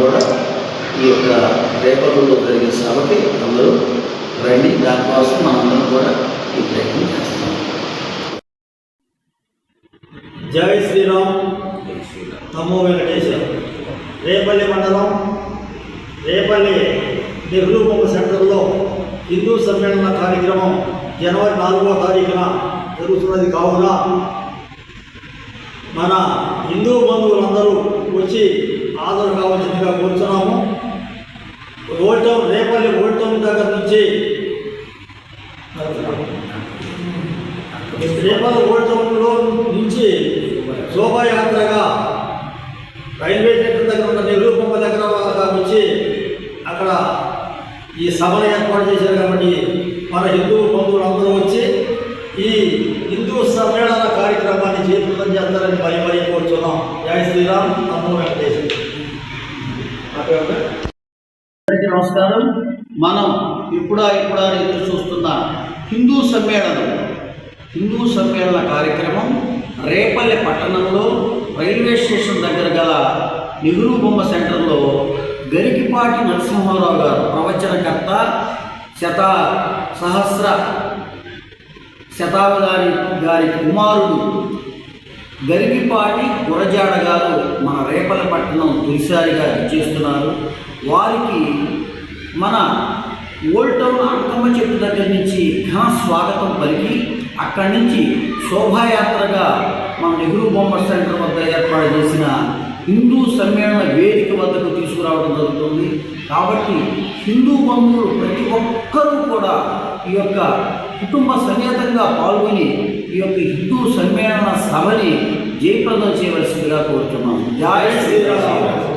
కూడా ఈ యొక్క రేపటిలో జరిగే సభకి అందరూ రండి దానికోసం మనందరం కూడా ఈ ప్రయత్నం చేస్తాం. జై శ్రీరామ్. నమో వెంకటేశ్వర రేపల్లి మండలం రేపల్లి నెహ్రూ బొమ్మ సెంటర్లో హిందూ సమ్మేళన కార్యక్రమం జనవరి నాలుగవ తారీఖున జరుగుతున్నది కావున మన హిందూ బంధువులందరూ వచ్చి హాజరు కావాల్సిందిగా కోరుతున్నాము ఓల్టౌన్ రేపల్లి ఓల్టౌన్ దగ్గర నుంచి రేపల్లి ఓల్టౌన్లో నుంచి శోభాయాత్రగా రైల్వే స్టేషన్ దగ్గర ఉన్న నెహ్రూ దగ్గర వచ్చి అక్కడ ఈ సభను ఏర్పాటు చేశారు కాబట్టి మన హిందూ బంధువులందరూ వచ్చి ఈ హిందూ సమ్మేళన కార్యక్రమాన్ని చేతుల్లో చేస్తారని మరి మరి కోరుతున్నాం జై శ్రీరామ్. నమో వెంకటేశ్వర అందరికీ నమస్కారం. మనం ఇప్పుడా ఇప్పుడా ఎదురు చూస్తున్న హిందూ సమ్మేళనం హిందూ సమ్మేళన కార్యక్రమం రేపల్లె పట్టణంలో రైల్వే స్టేషన్ దగ్గర గల నెహ్రూ బొమ్మ సెంటర్లో గరికిపాటి నరసింహారావు గారు ప్రవచనకర్త శత సహస్ర శతావధారి గారి కుమారుడు గరికిపాటి గురజాడ గారు మన రేపలపట్నం తొలిసారిగా చేస్తున్నారు వారికి మన ఓల్డ్ టౌన్ అంకమ్మ చెట్టు దగ్గర నుంచి ఘన స్వాగతం పలికి అక్కడి నుంచి శోభాయాత్రగా మన నెహ్రూ బొమ్మ సెంటర్ వద్ద ఏర్పాటు చేసిన హిందూ సమ్మేళన వేదిక వద్దకు తీసుకురావడం జరుగుతుంది. కాబట్టి హిందూ బంధువులు ప్రతి ఒక్కరూ కూడా ఈ యొక్క కుటుంబ సమేతంగా పాల్గొని ఈ యొక్క హిందూ సమ్మేళన సభని జయప్రదం చేయవలసిందిగా కోరుతున్నాం. జయ శ్రీరామ్.